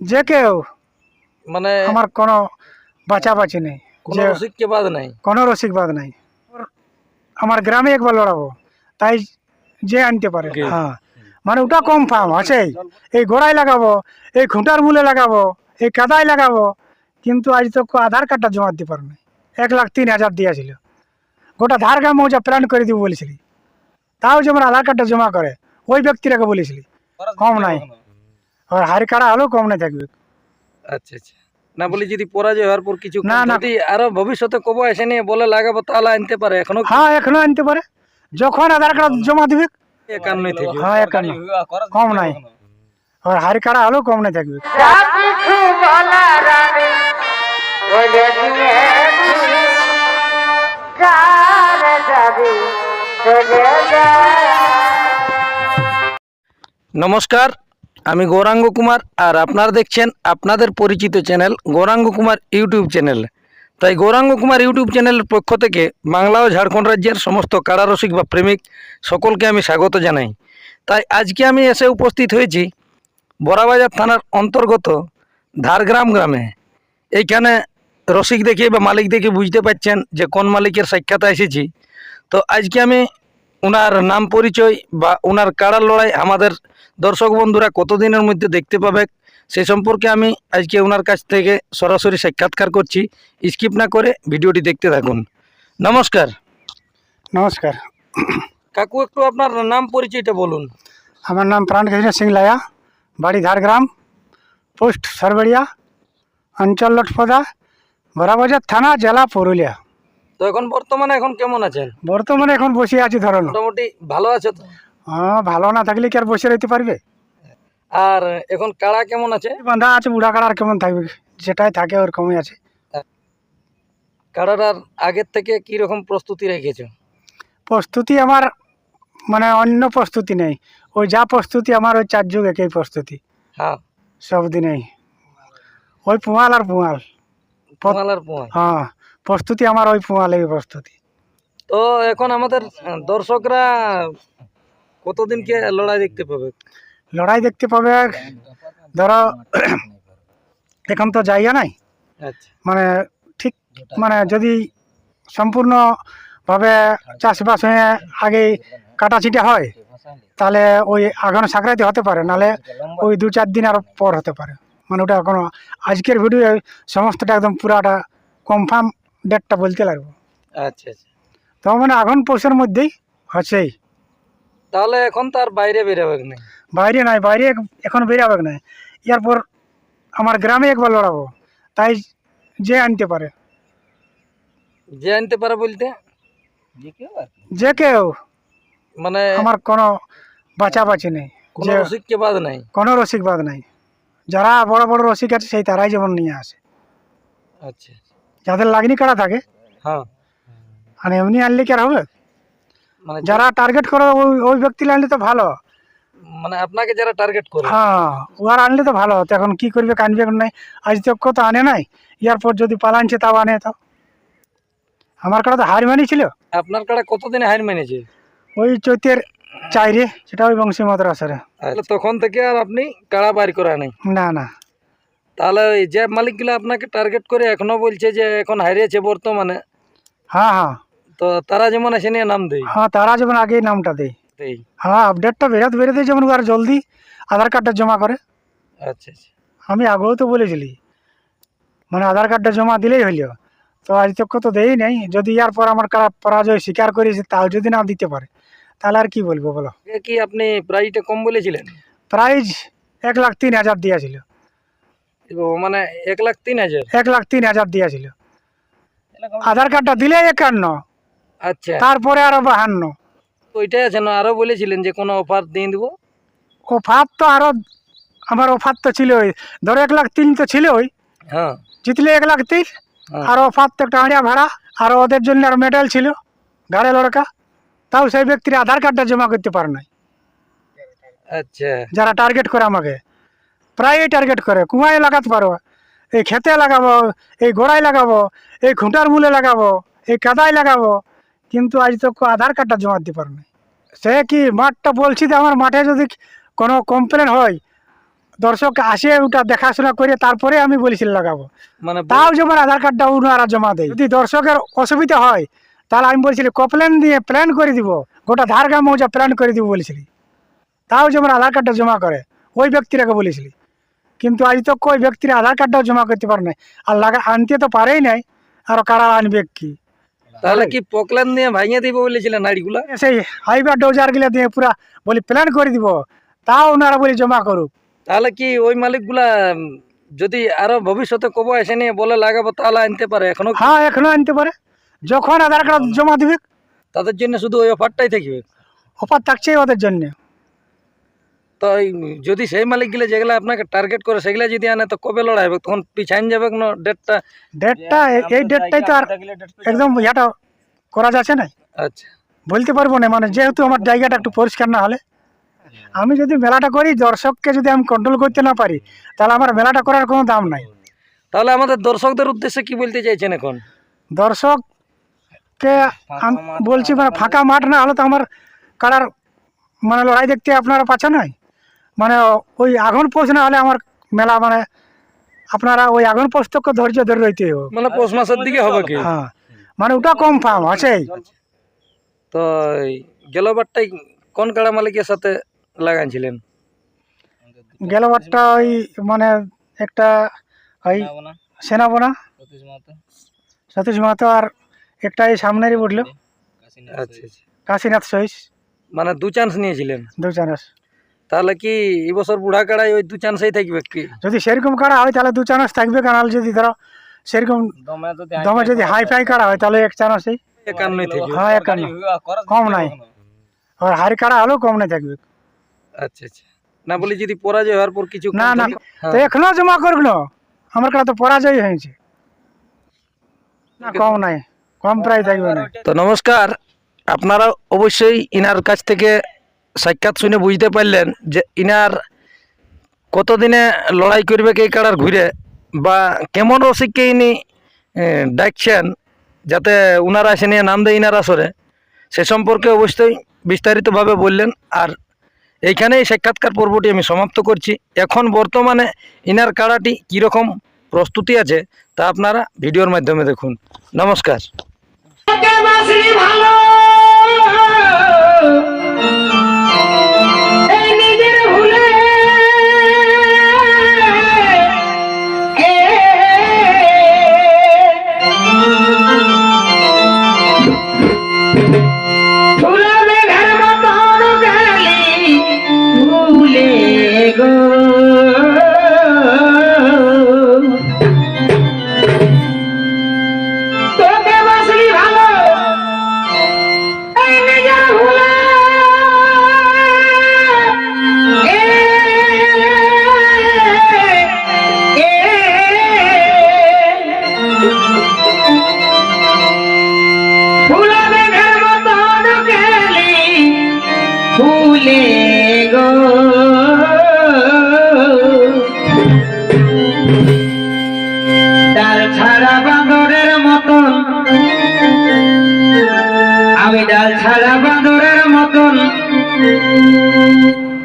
যে কেউ মানে আমার কোনো বাঁচাবাঁচি নেই কোনো রসিককে বাদ নাই। কোনো রসিকবাদ নাই। আমার গ্রামে একবার লড়াবো তাই যে আনতে পারে হ্যাঁ। মানে ওটা কম ফার্ম আছেই। এই গোড়ায় লাগাবো এই খুঁটার মূলে লাগাবো এই কাদায় লাগাবো কিন্তু আজ তো আধার কার্ডটা জমা দিতে পারবে এক লাখ তিন হাজার দিয়েছিল। গোটা ধার গ্রাম মৌজা প্ল্যান করে দিব বলেছিলি। তাও যেমন আধার কার্ডটা জমা করে ওই ব্যক্তিটাকে বলেছিলি। কম নাই। আর হারি কাড়া হলেও কম নাই থাকবে। আচ্ছা আচ্ছা। না বলি যদি পরাজয় হওয়ার পর কিছু না, না। যদি আরও ভবিষ্যতে কবো এসে নিয়ে বলে লাগাবো তাহলে আনতে পারে। এখনও হ্যাঁ এখনও আনতে পারে। যখন আধার কার্ড জমা দিবে একান্নই থেকে। হ্যাঁ একান্ন কম নাই। আর হারি কাড়া হলেও কম নাই থাকবে। নমস্কার। আমি গৌরাঙ্গ কুমার আর আপনারা দেখছেন আপনাদের পরিচিত channel Gouranga Kumar YouTube channel. তাই গৌরাঙ্গ কুমার ইউটিউব চ্যানেলের পক্ষ থেকে বাংলা ও ঝাড়খণ্ড রাজ্যের সমস্ত কারারসিক বা প্রেমিক সকলকে আমি স্বাগত জানাই। তাই আজকে আমি এসে উপস্থিত হয়েছি বড়াবাজার থানার অন্তর্গত ধারগ্রাম গ্রামে। এইখানে রসিক দেখে বা মালিক দেখে বুঝতে পারছেন যে কোন মালিকের সাক্ষাতে এসেছি। তো আজকে আমি ওনার নাম পরিচয় বা ওনার কাড়ার লড়াই আমাদের দর্শক বন্ধুরা কতদিনের মধ্যে দেখতে পাবে সে সম্পর্কে আমি আজকে ওনার কাছ থেকে সরাসরি সাক্ষাৎকার করছি। স্কিপ না করে ভিডিওটি দেখতে থাকুন। নমস্কার। নমস্কার। কাকু একটু আপনার নাম পরিচয়টা বলুন। আমার নাম প্রাণকৃষ্ণ সিং লায়া বাড়ি ঝাড়গ্রাম পোস্ট সরবড়িয়া অঞ্চল লটপদা বড়াবাজার থানা জেলা পুরুলিয়া। তো এখন বর্তমানে এখন কেমন আছেন? বর্তমানে এখন বসে আছি ধরুন মোটামুটি ভালো আছে তো? হ্যাঁ ভালো না থাকলে কি আর বসে রইতে পারবে? আর এখন কাড়া কেমন আছে? বাঁধা আছে বুড়া কাড়া আর কেমন থাকবে? যেটাই থাকে ওর ওরকমই আছে। কাড়াটার আগের থেকে কি রকম প্রস্তুতি রেখেছো? প্রস্তুতি আমার মানে অন্য প্রস্তুতি নেই। ওই যা প্রস্তুতি আমার ওই চার যুগ একই প্রস্তুতি। হ্যাঁ। সব দিনেই। ওই পুয়াল আর পুয়াল। পোঙাল আর পোঙাল হ্যাঁ। প্রস্তুতি আমার ওই পুয়ালের প্রস্তুতি। তো এখন আমাদের দর্শকরা কতদিনকে লড়াই দেখতে পাবে? লড়াই দেখতে পাবে ধরো এখন তো জায়গা নাই। আচ্ছা। মানে ঠিক মানে যদি সম্পূর্ণভাবে চাষবাস হয়ে আগে কাটাছিটা হয় তাহলে ওই আগানো সাঁকড়াইতে হতে পারে নাহলে ওই দু চার দিন আরও পর হতে পারে। মানে ওটা এখনও আজকের ভিডিও সমস্তটা একদম পুরাটা কনফার্ম ডেটটা বলতে লাগবে। আচ্ছা আচ্ছা। তো মানে আগুন পৌষের মধ্যেই হচ্ছেই তাহলে এখন তো আর বাইরে বেরোবে না বাইরে নাই বাইরে এখন বেরাবে না এরপর আমার গ্রামে একবার লড়াবো তাই যে আনতে পারে। যে আনতে পারে বলতে? যে কেউ মানে আমার কোনো বাঁচাবাঁচি নেই। কোনো যে রসিককে বাদ নাই? কোনো রসিকবাদ নাই। যারা বড় বড় রসিক আছে সেই তারাই যেমন নিয়ে আসে। আচ্ছা। যাদের লাগনি কাটা থাকে। হ্যাঁ। আর এমনি আনলে কি আর হবে? মানে যারা টার্গেট করে ওই ওই ব্যক্তি আনলে তো ভালো। মানে আপনাকে যারা টার্গেট করে। হ্যাঁ ওয়ার আনলে তো ভালো তো এখন কি করবে কানবে এখন নাই। আজ তো কত আনে নাই এরপর যদি পালানছে তাও আনে তো। আমার কাটা তো হার মানিয়েছিল। আপনার কাড়া কতদিনে হার মেনেছে ওই চৈতের চাইরে সেটা ওই বংশী মাদ্রাসারে। তখন থেকে আর আপনি কাড়া বাইর করা নাই? না না। তাহলে ওই যে মালিকগুলো আপনাকে টার্গেট করে এখনও বলছে যে এখন হারিয়েছে বর্তমানে। হ্যাঁ হ্যাঁ। তো তারা যেমন এসে নিয়ে নাম দেয়। হ্যাঁ তারা যেমন আগেই নামটা দেয়। দেই হ্যাঁ আপডেটটা বেরোতে বেরোতে যেমন আর জলদি আধার কার্ডটা জমা করে। আচ্ছা আচ্ছা। আমি আগেও তো বলেছিলি মানে আধার কার্ডটা জমা দিলেই হইল। তো আজ তক তো দেই নাই যদি ইয়ার পর আমার কারা পরাজয় স্বীকার করেছে তাও যদি না দিতে পারে তাহলে আর কি বলব বলো? কি আপনি প্রাইজটা কম বলেছিলেন? প্রাইজ এক লাখ তিন হাজার দিয়েছিল। মানে এক লাখ তিন হাজার? এক লাখ তিন হাজার দিয়েছিল। আধার কার্ডটা দিলে একান্ন আচ্ছা। তারপরে আরও বাহান্ন। ওইটাই আছে না? আরও বলেছিলেন যে কোনো অফার দিয়ে দেবো? অফার তো আরও আমার অফার তো ছিলই। ধরো এক লাখ তিন তো ছিলই। হ্যাঁ। জিতলে এক লাখ তিন হ্যাঁ। আর অফার তো একটা আড়িয়া ভাড়া আর ওদের জন্য আর মেডেল ছিল গাড়ি লড়কা। তাও সেই ব্যক্তির আধার কার্ডটা জমা করতে পারে নাই। আচ্ছা। যারা টার্গেট করে আমাকে। প্রায়ই টার্গেট করে। কুয়ায় লাগাতে পারো এই খেতে লাগাবো এই গোড়ায় লাগাবো এই খুঁটার মূলে লাগাবো এই কাদায় লাগাবো কিন্তু আজ তো আধার কার্ডটা জমা দিতে পারে সে কি মাঠটা বলছি যে আমার মাঠে যদি কোনো কমপ্লেন হয় দর্শক আসে ওটা দেখাশোনা করে তারপরে আমি বলেছিল লাগাবো। মানে তাও যেমন আধার কার্ডটা ওনারা জমা দেয়। যদি দর্শকের অসুবিধা হয় তাহলে আমি বলছিলি কপ্লেন দিয়ে প্ল্যান করে দিব গোটা ধারগা মৌজা প্ল্যান করে দিব বলেছিলি। তাও যেমন আধার কার্ডটা জমা করে। ওই ব্যক্তিটাকে বলেছিলি। কিন্তু আজ তো কই ব্যক্তির আধার কার্ডটাও জমা করতে পারে নাই। আর লাগা আনতে তো পারেই নাই আর কারা আনবে কি? তাহলে কি পকলান দিয়ে ভাঙিয়ে দিব বলেছিলেন নাড়িগুলা? সেই হাইবার ডোজারগুলা দিয়ে পুরা বলি প্ল্যান করে দিব তাও ওনারা বলি জমা করুক। তাহলে কি ওই মালিকগুলা যদি আরও ভবিষ্যতে কবো এসে নিয়ে বলে লাগাবো তাহলে আনতে পারে এখনও? হ্যাঁ এখনও আনতে পারে। যখন আধার কার্ড জমা দিবে তাদের জন্য শুধু ওই অফারটাই থাকবে? অফার থাকছেই ওদের জন্য। তো যদি সেই মালিক মালিকগুলো যেগুলো আপনাকে টার্গেট করে সেগুলো যদি আনে তো কবে লড়াই হবে তখন পিছাইন যাবে না ডেটটা ডেটটা এই ডেটটাই তো আর একদম ইয়াটা করা যাচ্ছে না। আচ্ছা। বলতে পারব না মানে যেহেতু আমার জায়গাটা একটু পরিষ্কার না হলে। আমি যদি মেলাটা করি দর্শককে যদি আমি কন্ট্রোল করতে না পারি তাহলে আমার মেলাটা করার কোনো দাম নাই। তাহলে আমাদের দর্শকদের উদ্দেশ্যে কি বলতে চাইছেন এখন? দর্শককে আম- বলছি মানে ফাঁকা মাঠ না হলে তো আমার কারার মানে লড়াই দেখতে আপনারা পাচ্ছেন নাই মানে ওই আগুন পোষ না হলে আমার মেলা মানে আপনারা ওই আগুন পোষ তক ধৈর্য ধরে রইতে হবে। মানে পৌষ মাসের দিকে হবে কি? হ্যাঁ। মানে ওটা কম ফার্ম আছেই। তো গেলবারটাই কোন কাড়া মালিকের সাথে লাগাইছিলেন? গেলবারটা ওই মানে একটা ওই সেনাবোনা। সতীশ মাহাতো। আর একটা এই সামনেরই উঠল আচ্ছা আচ্ছা। কাশীনাথ সহিস মানে দু চান্স নিয়েছিলেন? দু চানস। তাহলে কি এবছর বুড়া কাড়াই ওই দু চান্সেই থাকবে কি? যদি সেরকম কাড়া হয় তাহলে দু চানস থাকবে কারণ যদি ধরো সেরকম দমে যদি হাই ফাই কাড়া হয় তাহলে এক চানসই একান্নই থাকবে। হ্যাঁ একান্ন। কম নাই। আর হারি কাড়া হলেও কম নাই থাকবে। আচ্ছা আচ্ছা। না বলি যদি পরাজয় হওয়ার পর কিছু না না? হ্যাঁ। তো এখনও জমা করুক না? আমার কাড়া তো পরাজয় হয়েছে। না কম নাই। কম প্রায় থাকবে না। তো নমস্কার। আপনারা অবশ্যই ইনার কাছ থেকে সাক্ষাৎ শুনে বুঝতে পারলেন যে ইনার কতদিনে লড়াই করবে, কে কাড়ার ঘুরে বা কেমন রসিককে ইনি ডাকছেন যাতে উনারা এসে নিয়ে নাম দেয় ইনার আসরে, সে সম্পর্কে অবশ্যই বিস্তারিতভাবে বললেন। আর এইখানেই সাক্ষাৎকার পর্বটি আমি সমাপ্ত করছি। এখন বর্তমানে ইনার কাড়াটি কীরকম প্রস্তুতি আছে তা আপনারা ভিডিওর মাধ্যমে দেখুন। নমস্কার। ফুলে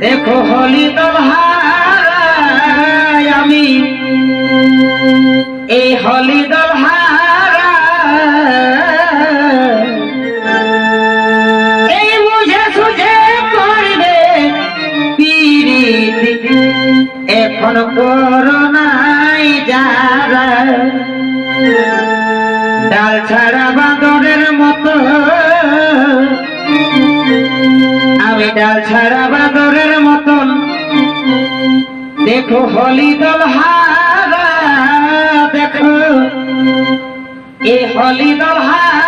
দেখো হলি দলহারায় আমি। এই হলি দলহারা এই বুঝে সুঝে করবে পিরিত এখন করোনাই যারা ডাল ছাড়া বাঁদরের মতো আমি ডাল ছাড়া বাঁদরের মতন। দেখো হলি দল হারা দেখো। এ হলি দল হারা